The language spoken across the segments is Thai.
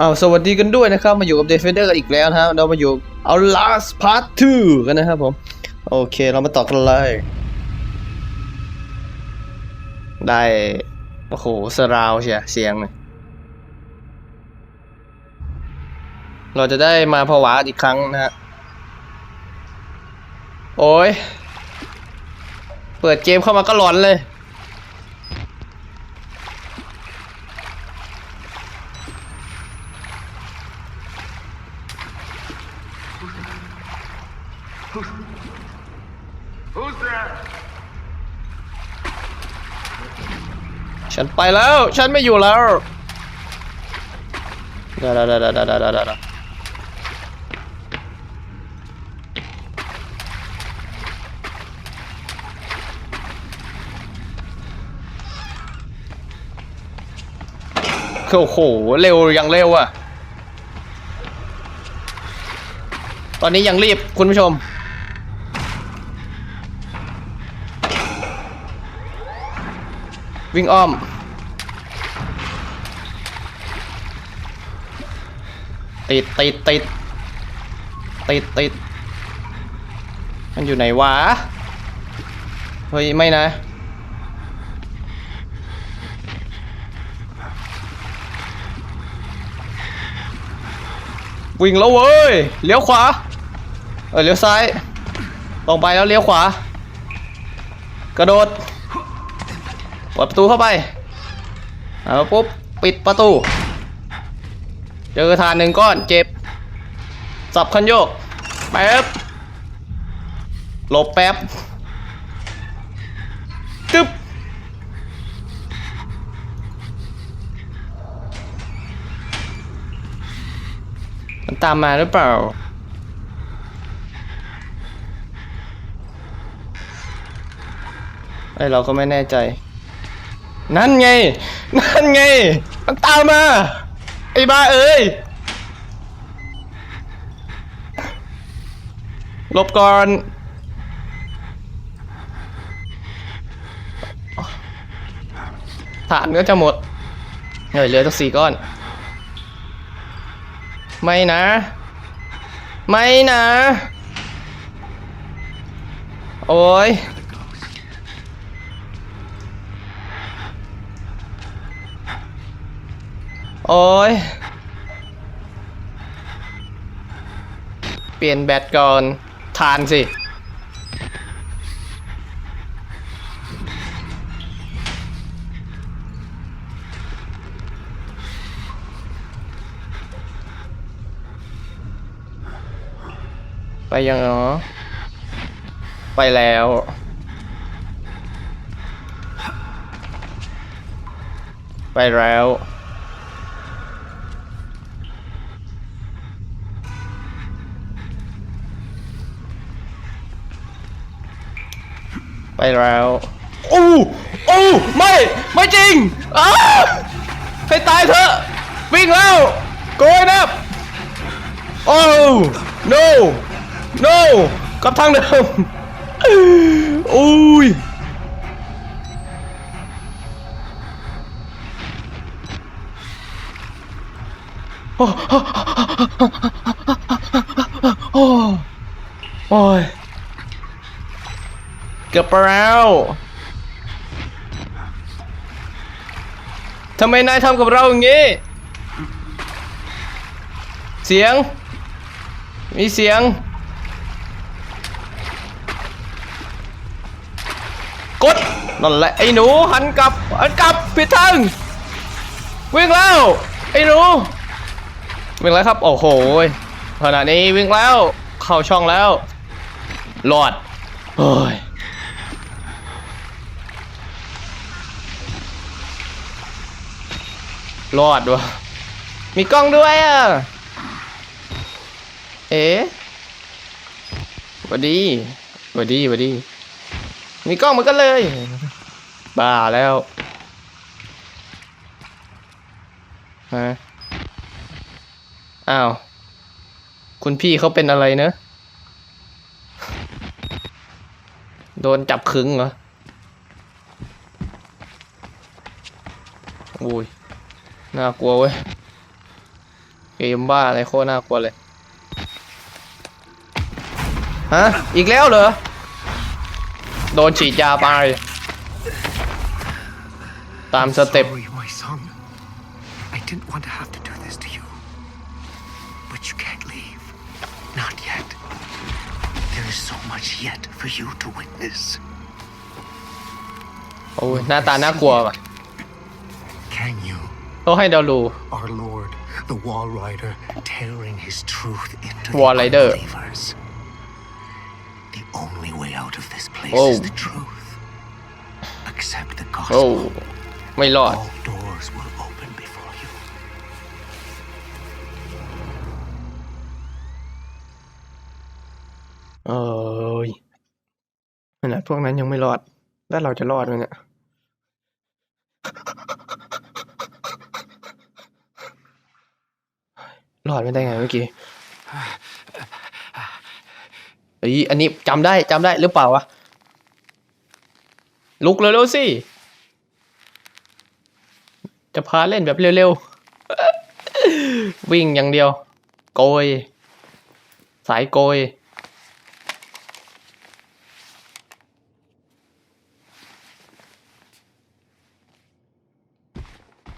อ้าวสวัสดีกันด้วยนะครับ มาอยู่กับ Defender กันอีกแล้วนะฮะเรามาอยู่เอา last part 2 กันนะครับผม โอเคเรามาต่อกันเลย ได้ โอ้โห สราวเชียเสียงเลยเราจะได้มาผวาอีกครั้งนะฮะ โอ้ย เปิดเกมเข้ามาก็หลอนเลย ฉันไปแล้ว ฉันไม่อยู่แล้วได้ได้ได้ได้ได้ได้ด้โอ้โห เร็วยังเร็วอะ ตอนนี้ยังรีบคุณผู้ชม วิ่งอ้อม ติดติดติดติดติดมันอยู่ไหนวะ เฮ้ย ไม่นะ วิ่งแล้วเว้ย เลี้ยวขวา เออเลี้ยวซ้ายตรงไปแล้วเลี้ยวขวา กระโดด เปิดประตูเข้าไปเอาปุ๊บปิดประตู เจอฐานหนึ่งก้อนเจ็บ สับคันโยกแป๊บหลบแป๊บตึ๊บมันตามมาหรือเปล่าไอเราก็ไม่แน่ใจ นั่นไง นั่นไง มันตามมา ไอ้บ้าเอ้ยหลบก่อน ฐานก็จะหมดเฮ้ยเหลือตั้งสี่ก้อน ไม่นะ ไม่นะ โอ้ย โอ้ย เปลี่ยนแบตก่อน ทานสิ ไปยังเนาะไปแล้วไปแล้ว แล้วโอ้โอ้ไม่ไม่จริงอ้าให้ตายเถอะวิ่งแล้วโกยนะโอ้ no no กลับทางเดิมอุ้ยโอ้โอ้โอ้ย เกือบไปแล้ว ทำไมนายทำกับเราอย่างนี้ เสียง มีเสียง กด นั่นแหละไอ้หนูหันกลับ หันกลับผิดทางวิ่งแล้ว ไอ้หนู วิ่งแล้วครับ โอ้โหขณะนี้วิ่งแล้ว เข้าช่องแล้วรอด เฮ้ย รอดวะมีกล้องด้วยอะ เอ๊ะหวัดดีวัดดีวัดดี มีกล้องเหมือนกันเลย บ้าแล้วฮะอ้าว คุณพี่เขาเป็นอะไรเนอะ โดนจับขึงเหรอ อุ้ย น่ากลัวเว้ยมบ้าอะไรโคตรน่ากลัวเลย ฮะ อีกแล้วเหรอ โดนฉีดยาไป ตามสเต็ป Sorry, my son. I didn't want to have to do this to you. But you can't leave. Not yet. There is so much yet for you to witness. โอ้ยหน้าตาน่ากลัวว่ะ Can you? เขาให้เราดู Our Lord, the Wall Rider, tearing his truth into Wall the Rider. unbelievers. The only way out of this place Oh. is the truth. Accept the โอ้ gospel. ไม่รอด All doors will open before you. เอ้ยขนาดพวกนั้นยังไม่รอด แล้วเราจะรอดไหมเนี่ย รอดไม่ได้ไงเมื่อกี้เฮ้ยอันนี้จำได้จำได้หรือเปล่าวะ ลุกเร็วๆสิ จะพาเล่นแบบเร็วๆ วิ่งอย่างเดียว โกย สายโกย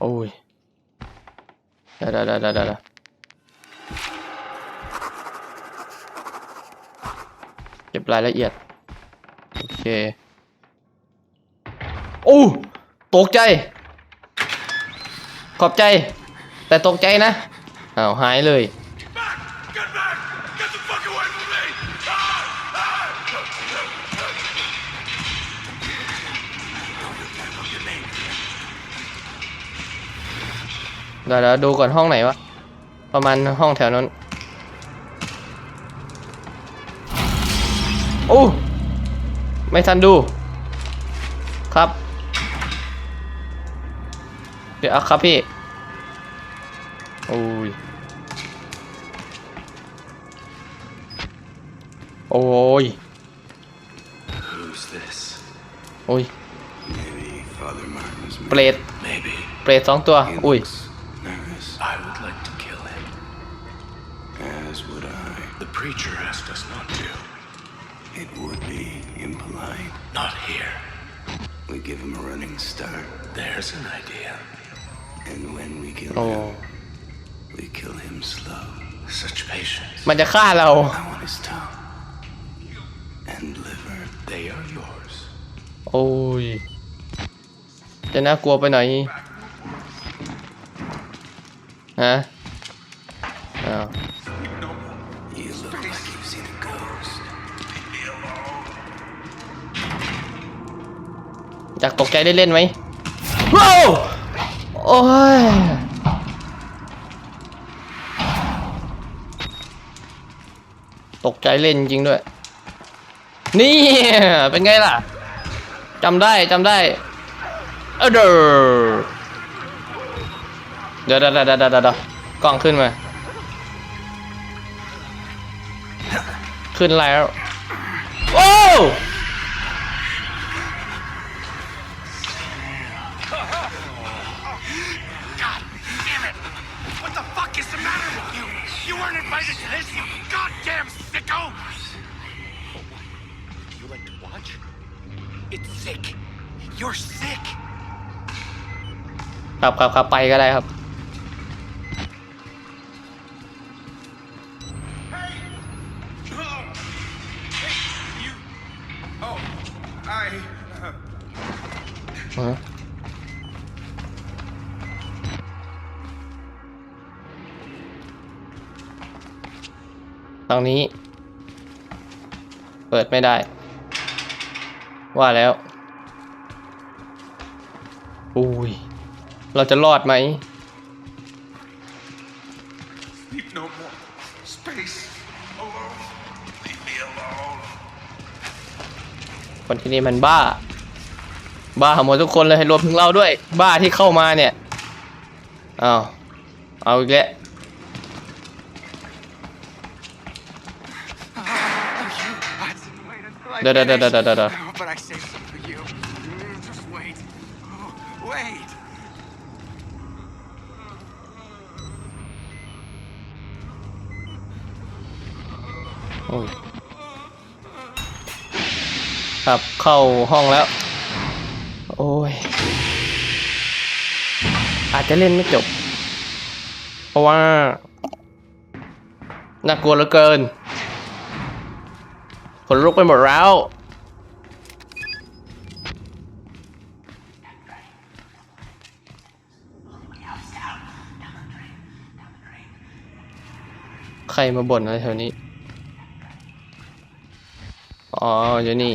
โอ้ยเดี๋ยวเดี๋ยวเดี๋ยวเดี๋ เก็บรายละเอียด โอเค โอ้ ตกใจ ขอบใจ แต่ตกใจนะอ้าวหายเลย เดี๋ยวเดี๋ยวดูก่อนห้องไหนวะ ประมาณห้องแถวนั้น โอ้ไม่ทันดูครับ เดี๋ยวเอาครับพี่โอ้ยโอ้ย Who's this? โอ้ย Maybe Father Martin's เปรต Maybe. เปรตสองตัว He อุ้ย give him a running start. There's an idea. And when we kill โอ้ him, we kill him slow. Such patience. มันจะฆ่าเรา I want his tongue and liver. They are yours. โอ้ย จะน่ากลัวไปหน่อยฮะอ้าว อยากตกใจได้เล่นไหมว้าวโอ้ยตกใจเล่นจริงด้วย นี่เป็นไงล่ะจำได้จำได้เออเดอเดี๋ยวเดี๋ยวเดี๋ยวเดี๋ยวเดี๋ยวกล้องขึ้นมา ขึ้นแล้ว โอ้ God damn it! What the fuck is the matter with you? You weren't invited to this, you goddamn sicko! You like to watch? It's sick. You're sick. ครับครับครับไปก็ได้ครับ ทางนี้ เปิดไม่ได้ ว่าแล้วอุ้ยเราจะรอดไหม sleep no more. Space. Alone. Leave me alone. คนที่นี่มันบ้า บ้าหมดทุกคนเลยรวมถึงเราด้วย บ้าที่เข้ามาเนี่ย อ้าว เอาอีกแล้ว Da da da da da da da. ครับเข้าห้องแล้ว โอ้ย อาจจะเล่นไม่จบ เพราะว่าน่ากลัวเหลือเกิน คนลุกไปหมดแล้ว ใครมาบ่นอะไรแถวนี้ อ๋อเดี๋ยวนี้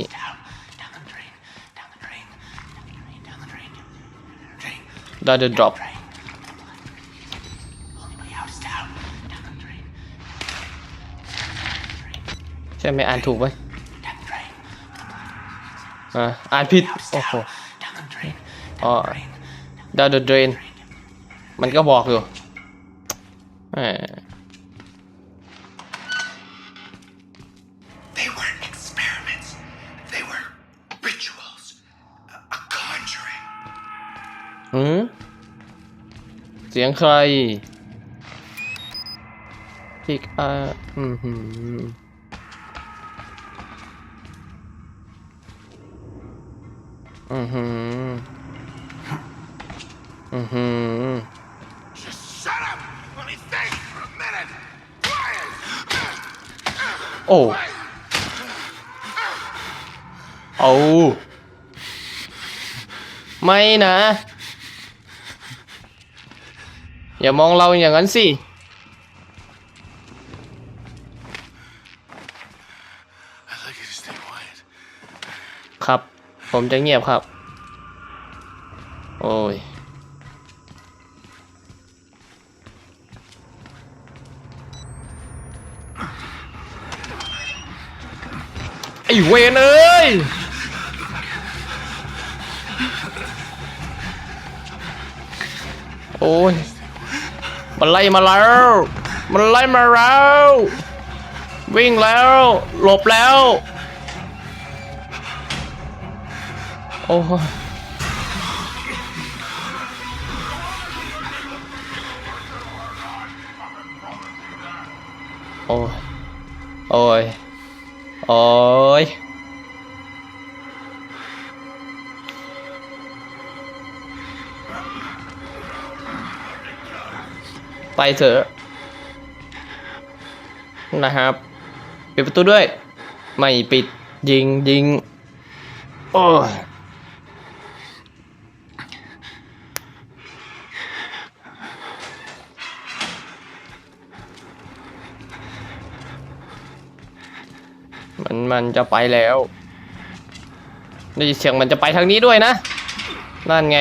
ได้เดดรอปใช่ไหมอ่านถูกไหม อ่าอ่านผิด โอ้โห Down the drain. อ๋อ down the drain มันก็บอกอยู่แหม They weren't experiments. They were rituals. A, a conjuring. หืมเสียงใครพิกอ่าอืม หืมอืมหืมอืมหืม Just shut up! Let me think for a minute! Quiet! โอ้เอาไม่นะ อย่ามองเราอย่างนั้นสิ I'd like you to stay quiet. ครับ ผมจะเงียบครับ โอ้ย ไอ้เวนเอ้ยโอ้ย มันไล่มาแล้ว มันไล่มาแล้ว วิ่งแล้ว หลบแล้ว โอ้ยโอ้ย โอ้ย โอ้ย ไปเถอะ นะครับ ปิดประตูด้วย ไม่ปิด ยิงยิง โอ้ย มันจะไปแล้วได้ยินเสียงมันจะไปทางนี้ด้วยนะ นั่นไง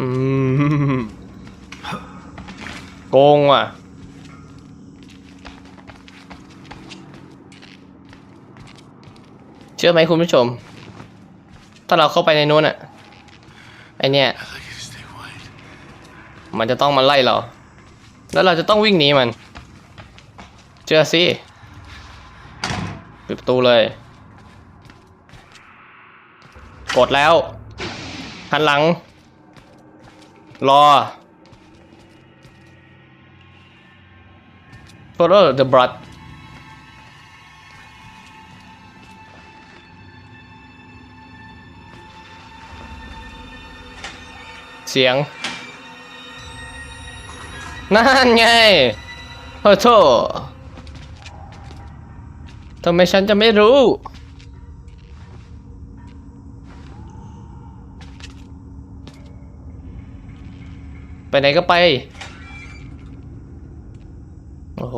อืม โกงว่ะ เชื่อไหมคุณผู้ชม ถ้าเราเข้าไปในนู้นอะไอเนี่ย มันจะต้องมาไล่เรา แล้วเราจะต้องวิ่งหนีมัน เชื่อสิ ปิดประตูเลย กดแล้วหันหลัง รอ follow the blood เสียง นั่นไงโอ้โธ่ ทำไมฉันจะไม่รู้ ไปไหนก็ไป โอ้โห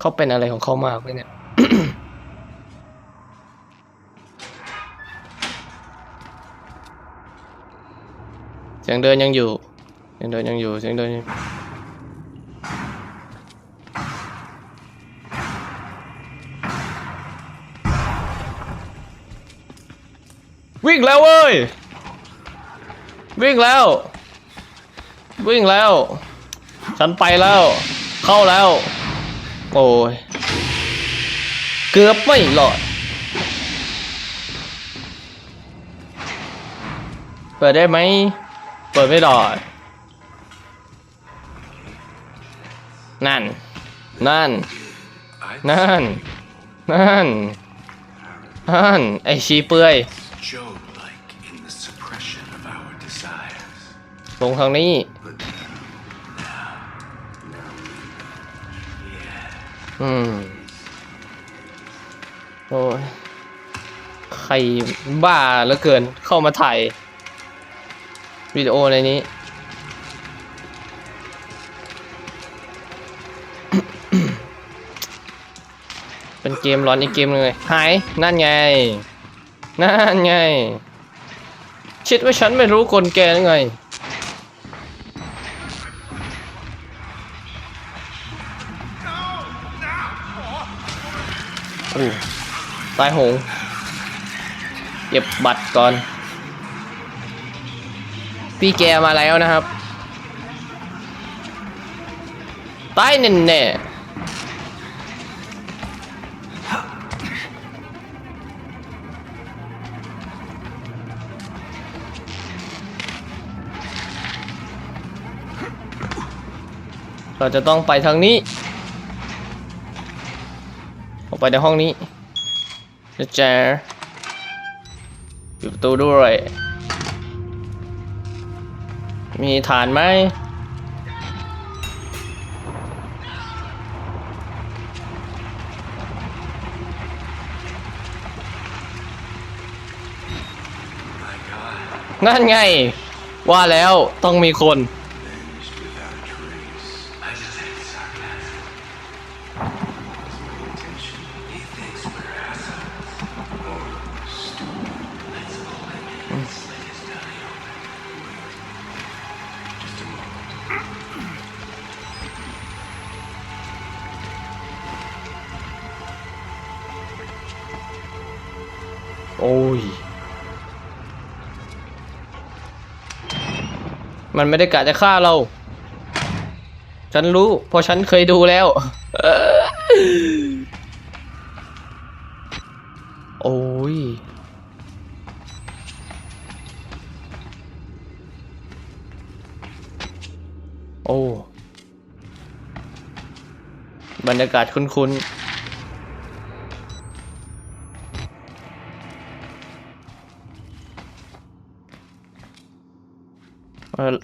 เขาเป็นอะไรของเขามากเลยเนี่ย สียงเดินยังอยู่ เสียงเดินยังอยู่ เสียงเดินวิ่งแล้วเว้ย วิ่งแล้ว วิ่งแล้ว ฉันไปแล้ว เข้าแล้ว โอ้ย เกือบไม่หลอด เปิดได้ไหม เปิดไม่ได้นั่น นั่น นั่น นั่น นั่น ไอชีเปื่อย ลงทางนี้ อืม โอ้ย ใครบ้าเหลือเกินเข้ามาถ่าย วิดีโอในนี้ เป็นเกมร้อนอีกเกมหนึงเลยหายนั่นไง นั่นไงคิดว่าฉันไม่รู้กลแกหรือไงตายโหง เก็บบัตรก่อน พี่แกมาแล้วนะครับตายแน่แน่เราจะต้องไปทางนี้ออกไปในห้องนี้นะจ๊ะปิดประตูด้วย มีฐานไหมนั่นไง ว่าแล้วต้องมีคน มันไม่ได้กะจะฆ่าเรา ฉันรู้ เพราะฉันเคยดูแล้ว โอ้ย โอ้ บรรยากาศคุ้นๆ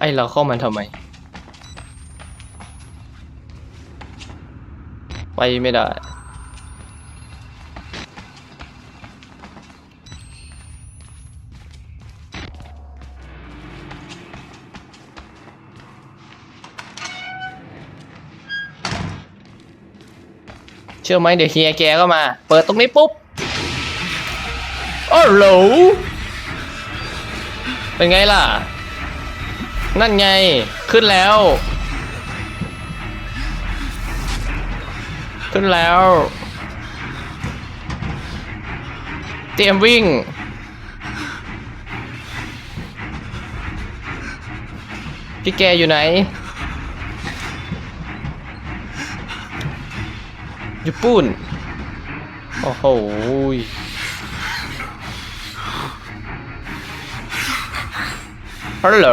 ไอเราเข้ามาทำไม ไปไม่ได้ เชื่อไหมเดี๋ยวเฮียแกก็มา เปิดตรงนี้ปุ๊บโอ้โหลเป็นไงล่ะ นั่นไง ขึ้นแล้ว ขึ้นแล้ว เตรียมวิ่ง พี่แกอยู่ไหนญี่ปุ่นโอ้โหฮัลโหล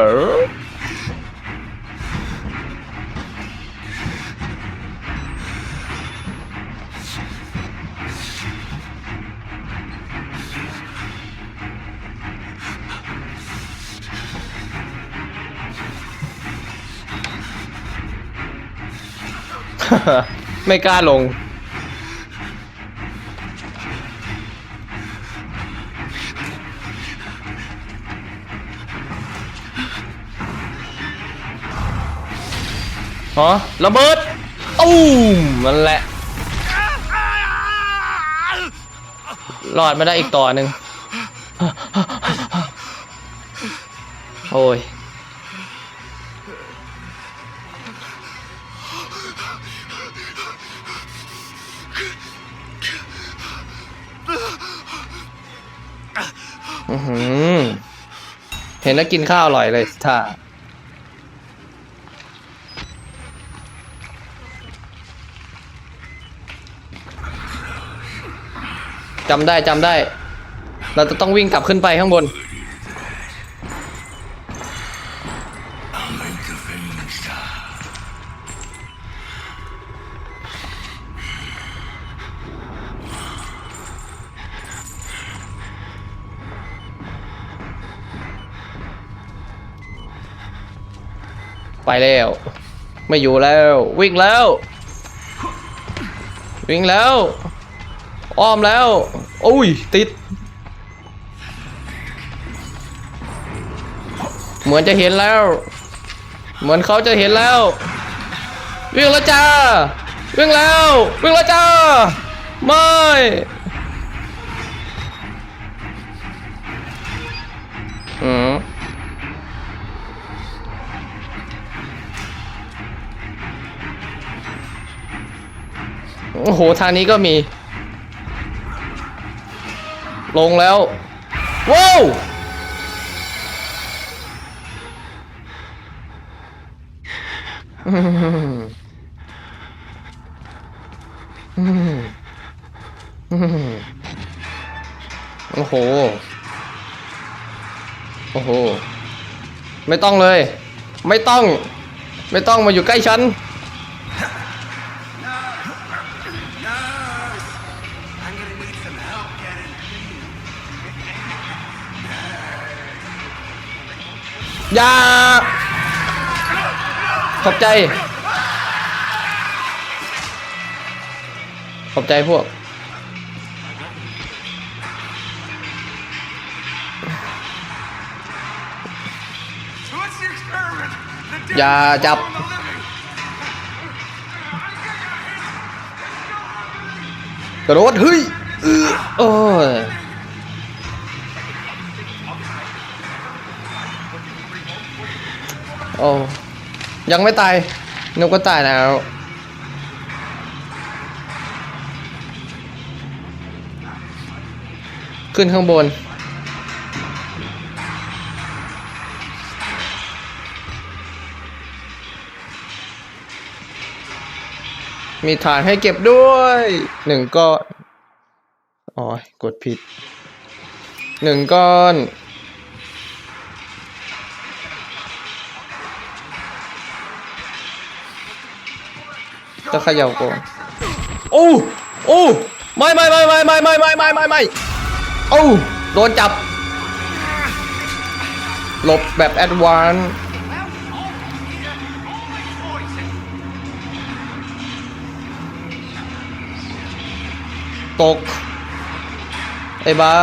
ไม่กล้าลง ฮะระเบิดตูมนั่นแหละ รอดมาได้อีกต่อหนึ่งโอ้ย อื้อหือ เห็นแล้วกินข้าวอร่อยเลยท่าจำได้จำได้ เราจะต้องวิ่งกลับขึ้นไปข้างบน แล้ว ไม่อยู่แล้ว วิ่งแล้ว วิ่งแล้ว อ้อมแล้วอุ้ยติด เหมือนจะเห็นแล้ว เหมือนเขาจะเห็นแล้ว วิ่งแล้วจ้า วิ่งแล้ว วิ่งแล้วจ้า ไม่ โอ้โห ทางนี้ก็มี ลงแล้ว ว้าวโอ้โห โอ้โห ไม่ต้องเลย ไม่ต้อง ไม่ต้องมาอยู่ใกล้ฉัน ยาขอบใจ ขอบใจพวก อย่าจับ กระโดดเฮ้ยเออ โอ้ยยังไม่ตายนึกว่าตายแล้วขึ้นข้างบน มีฐานให้เก็บด้วยหนึ่งก้อนอ๋อกดผิดหนึ่งก้อน จะเขย่าก่อนโอ้โอ้ไม่ไม่ไม่ไม่ไม่ไม่ไม่ไม่ไม่ไม่โอ้โดนจับหลบแบบแอดวานซ์ตก ไอ้บ้า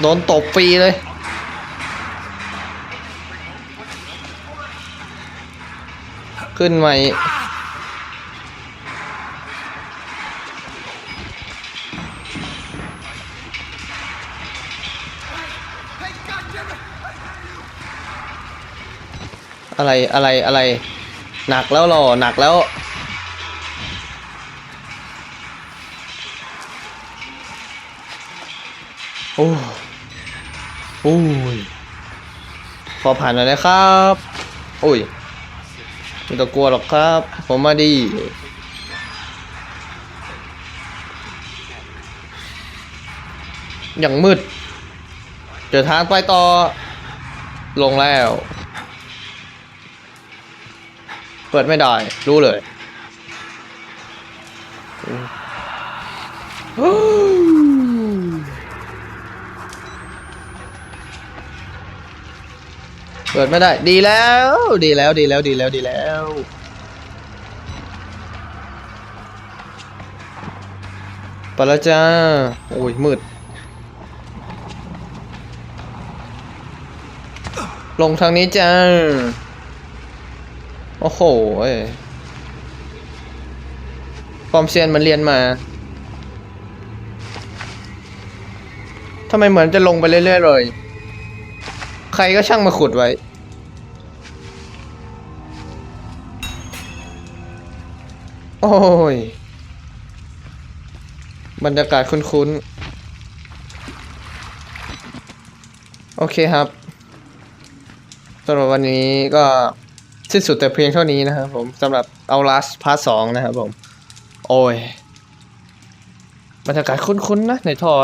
โดนตบฟรีเลย ขึ้นใหม่อะไรอะไรอะไรหนักแล้วหรอหนักแล้ว โอ้โอ้ยขอผ่านหน่อยนะครับ โอ้ย ไม่ต้องกลัวหรอกครับ ผมมาดี อย่างมืด เจอทางไปต่อ ลงแล้ว เปิดไม่ได้ รู้เลย เปิดไม่ได้ ดีแล้ว ดีแล้ว ดีแล้ว ดีแล้ว ดีแล้ว ไปแล้วจ้า โอ้ย มืด ลงทางนี้จ้า โอ้โหเอ้ยความเซียนมันเรียนมาทำไมเหมือนจะลงไปเรื่อยๆเลย ใครก็ช่างมาขุดไว้ โอ้ย บรรยากาศคุ้นๆ โอเคครับสำหรับวันนี้ก็สิ้นสุดแต่เพียงเท่านี้นะครับผมสำหรับเอาลัสพาร์ทสองนะครับผม โอ้ย บรรยากาศคุ้นๆนะในท่อ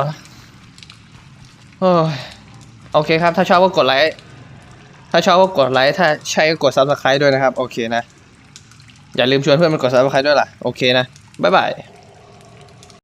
โอ้ย โอเคครับ ถ้าชอบก็กดไลค์ถ้าชอบก็กดไลค์ถ้าใช่ก็กด subscribe ด้วยนะครับ โอเคนะ อย่าลืมชวนเพื่อนมากด subscribe ด้วยล่ะ โอเคนะ บ๊ายบาย